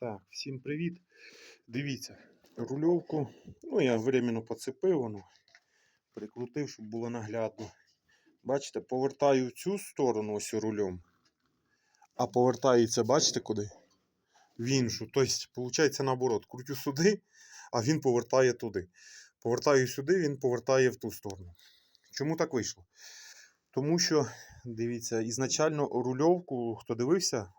Так, всім привіт. Дивіться, рульовку, ну я временно поцепив воно, прикрутив, щоб було наглядно. Бачите, повертаю цю сторону ось рулем, а повертається, бачите куди? В іншу. Тобто, виходить наоборот, крутю сюди, а він повертає туди. Повертаю сюди, він повертає в ту сторону. Чому так вийшло? Тому що, дивіться, ізначально рульовку, хто дивився,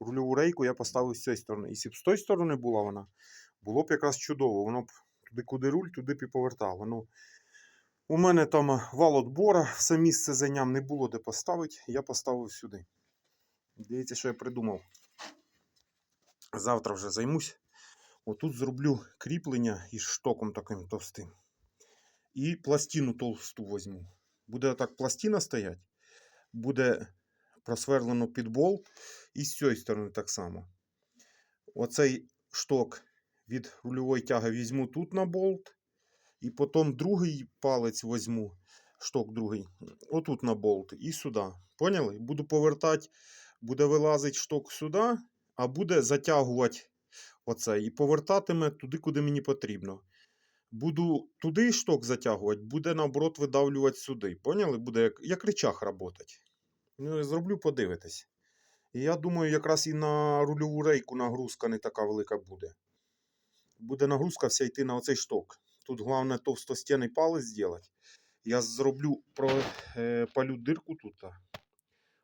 рульову рейку я поставив з цієї сторони. Якщо б з тої сторони була вона, було б якраз чудово. Воно б туди, куди руль, туди б і повертало. Ну, у мене там вал отбора, все місце зайняв, не було де поставити, я поставив сюди. Дивіться, що я придумав. Завтра вже займусь. Отут зроблю кріплення із штоком таким товстим. І пластину товсту возьму. Буде так пластина стоять, буде просверлено під болт, і з цієї сторони так само. Оцей шток від рульової тяги візьму тут на болт, і потім другий палець візьму, шток другий, отут на болт і сюди. Поняли? Буду повертати, буде вилазити шток сюди, а буде затягувати оцей і повертатиме туди, куди мені потрібно. Буду туди шток затягувати, буде наоборот видавлювати сюди. Поняли? Буде як, як речах працювати. Ну, зроблю, подивитись. І я думаю, якраз і на рульову рейку нагрузка не така велика буде. Буде нагрузка вся йти на оцей шток. Тут головне товстостінний палець зробити. Я зроблю е, палю дирку тут.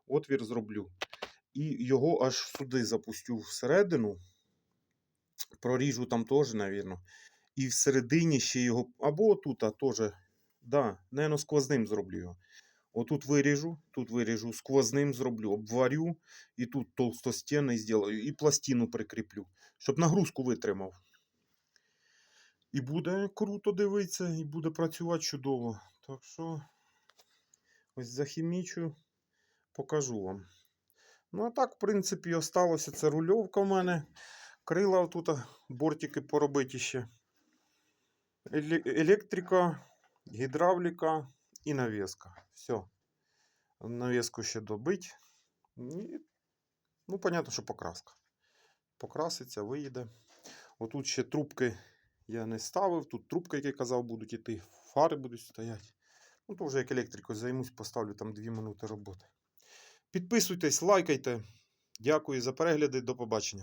Отвір зроблю. І його аж сюди запустю всередину. Проріжу там теж, мабуть. І всередині ще його. Або отут теж. Да, наверное, сквозним зроблю його. Отут виріжу, тут виріжу, сквозним зроблю, обварю і тут толстостінний зроблю, і пластину прикріплю, щоб нагрузку витримав. І буде круто дивитися, і буде працювати чудово. Так що ось захімічу, покажу вам. Ну, а так, в принципі, осталося це рульовка в мене. Крила тут, бортики поробити ще. Електрика, гідравліка і навіска. Все. Навіску ще добить. І, ну, понятно, що покраска. Покраситься, виїде. Отут ще трубки я не ставив. Тут трубки, як я казав, будуть іти. Фари будуть стояти. Ну, то вже як електрикою займусь, поставлю там 2 минути роботи. Підписуйтесь, лайкайте. Дякую за перегляди. До побачення.